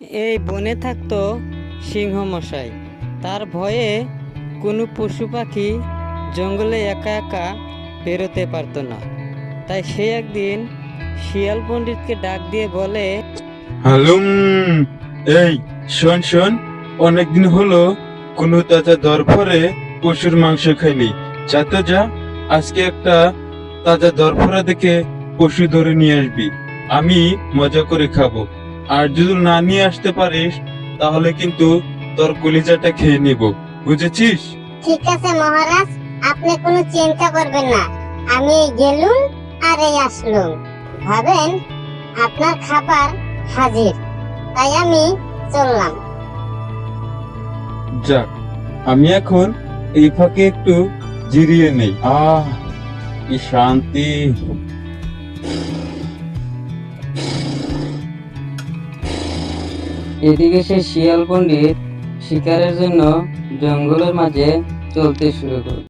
এই বনে থাকতো সিংহ মশাই তার ভয়ে কোনো পশু পাখি জঙ্গলে একা একা বেরোতে পারতো না। তাই সে একদিন শিয়াল পণ্ডিতকে ডাক দিয়ে বলে, হালুম, এই, শোন শোন, অনেকদিন হলো কোনো তাজা দরফরে পশুর মাংস খাইনি। যাতে যা, আজকে একটা তাজা দরফরা দেখে পশু ধরে নিয়ে আসবি। আমি মজা করে খাব। আর যদি না নিয়ে আসতে পারিস তাহলে কিন্তু তোর কলিজাটা খেয়ে নিব। বুঝেছিস? ঠিক আছে মহারাজ আপনি কোনো চিন্তা করবেন না। আমি গেলুম আর এই আসলুম। ভাবেন আপনার খাবার হাজির। তাই আমি চললাম। যাক আমি এখন এই ফাঁকে একটু জিরিয়ে নেই। আহ কি শান্তি। এদিকে সে শিয়াল পণ্ডিত শিকারের জন্য জঙ্গলের মাঝে চলতে শুরু করল।